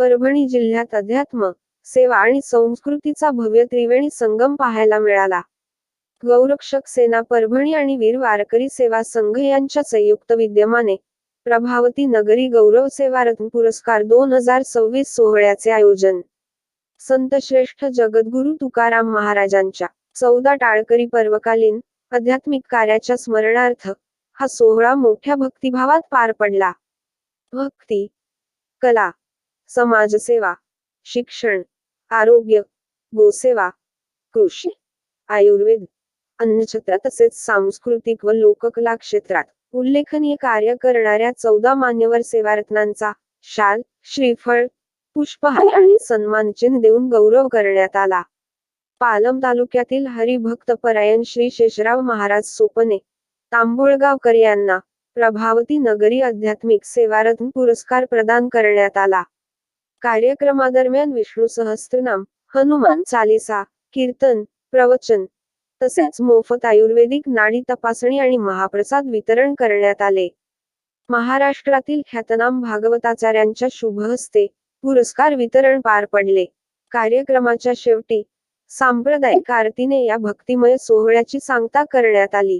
परभणी जिल्ह्यात अध्यात्म सेवा आणि संस्कृतीचा भव्य त्रिवेणी संगम पाहायला मिळाला. गौरक्षक सेना परभणी आणि वीर वारकरी सेवा संघ यांच्या संयुक्त विद्यमाने प्रभावती नगरी गौरव सेवा रत्न पुरस्कार दोन हजार सव्वीस सोहळ्याचे आयोजन. संतश्रेष्ठ जगद्गुरु तुकाराम महाराजांच्या चौदा टाळकरी पर्वकालीन आध्यात्मिक कार्याच्या स्मरणार्थ हा सोहळा मोठ्या भक्तिभावात पार पडला. भक्ती कला समाजसेवा शिक्षण आरोग्य गोसेवा कृषी आयुर्वेद अन्नछत्र तसेच सांस्कृतिक व लोककला क्षेत्रात उल्लेखनीय कार्य करणाऱ्या चौदा मान्यवर सेवारत्नांचा शाल श्रीफळ पुष्पहार आणि सन्मानचिन्ह देऊन गौरव करण्यात आला. पालम तालुक्यातील हरिभक्त परायण श्री शेषराव महाराज सोपने तांबोळगावकर यांना प्रभावती नगरी आध्यात्मिक सेवारत्न पुरस्कार प्रदान करण्यात आला. कार्यक्रमादरम्यान विष्णू सहस्त्रनाम हनुमान चालिसा कीर्तन प्रवचन तसेच मोफत आयुर्वेदिक नाडी तपासणी आणि महाप्रसाद वितरण करण्यात आले. महाराष्ट्रातील ख्यातनाम भागवताचार्यांच्या शुभ हस्ते पुरस्कार वितरण पार पडले. कार्यक्रमाच्या शेवटी सांप्रदायिक आरतीने या भक्तिमय सोहळ्याची सांगता करण्यात आली.